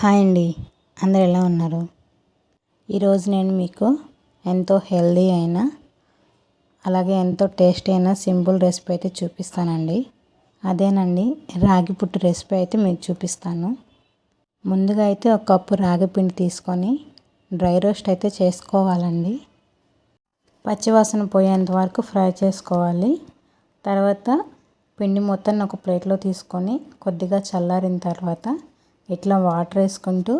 Hi అండి. అందరు ఎలా ఉన్నారు? ఈరోజు నేను మీకు ఎంతో హెల్దీ అయినా అలాగే ఎంతో టేస్టీ అయిన సింపుల్ రెసిపీ అయితే చూపిస్తానండి. అదేనండి రాగి పుట్టు రెసిపీ అయితే మీకు చూపిస్తాను. ముందుగా అయితే ఒక కప్పు రాగి పిండి తీసుకొని డ్రై రోస్ట్ అయితే చేసుకోవాలండి. పచ్చివాసన పోయేంత వరకు ఫ్రై చేసుకోవాలి. తర్వాత పిండి మొత్తాన్ని ఒక ప్లేట్లో తీసుకొని కొద్దిగా చల్లారిన తర్వాత ఇట్లా వాటర్ వేసుకుంటూ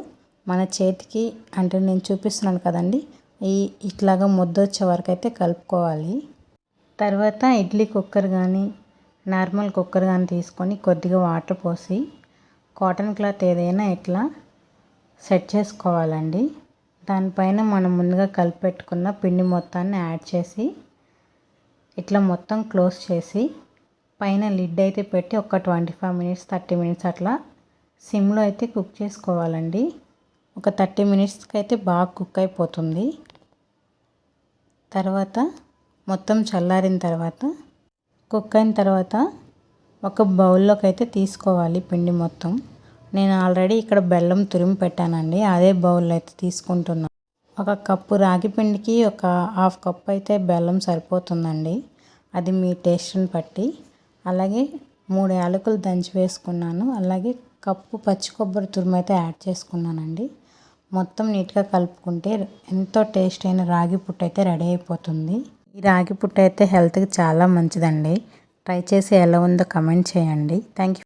మన చేతికి అంటే నేను చూపిస్తున్నాను కదండి ఈ ఇట్లాగా ముద్ద వచ్చే వరకు అయితే కలుపుకోవాలి. తర్వాత ఇడ్లీ కుక్కర్ కానీ నార్మల్ కుక్కర్ కానీ తీసుకొని కొద్దిగా వాటర్ పోసి కాటన్ క్లాత్ ఏదైనా ఇట్లా సెట్ చేసుకోవాలండి. దానిపైన మనం ముందుగా కలిపెట్టుకున్న పిండి మొత్తాన్ని యాడ్ చేసి ఇట్లా మొత్తం క్లోజ్ చేసి పైన లిడ్ అయితే పెట్టి ఒక twenty five minutes thirty minutes అట్లా సిమ్లో అయితే కుక్ చేసుకోవాలండి. ఒక థర్టీ మినిట్స్కి అయితే బాగా కుక్ అయిపోతుంది. తర్వాత మొత్తం చల్లారిన తర్వాత కుక్ అయిన తర్వాత ఒక బౌల్లోకి అయితే తీసుకోవాలి పిండి మొత్తం. నేను ఆల్రెడీ ఇక్కడ బెల్లం తురిమి పెట్టానండి అదే బౌల్లో అయితే తీసుకుంటున్నాను ఒక కప్పు రాగి పిండికి ఒక హాఫ్ కప్ అయితే బెల్లం సరిపోతుందండి అది మీ టేస్ట్ని బట్టి. అలాగే మూడు యాలకులు దంచి వేసుకున్నాను అలాగే కప్పు పచ్చి కొబ్బరి తురుము అయితే యాడ్ చేసుకున్నానండి. మొత్తం నీట్గా కలుపుకుంటే ఎంతో టేస్ట్ అయిన రాగి పుట్టు అయితే రెడీ అయిపోతుంది. ఈ రాగి పుట్టు అయితే హెల్త్కి చాలా మంచిదండి. ట్రై చేసి ఎలా ఉందో కమెంట్ చేయండి. Thank you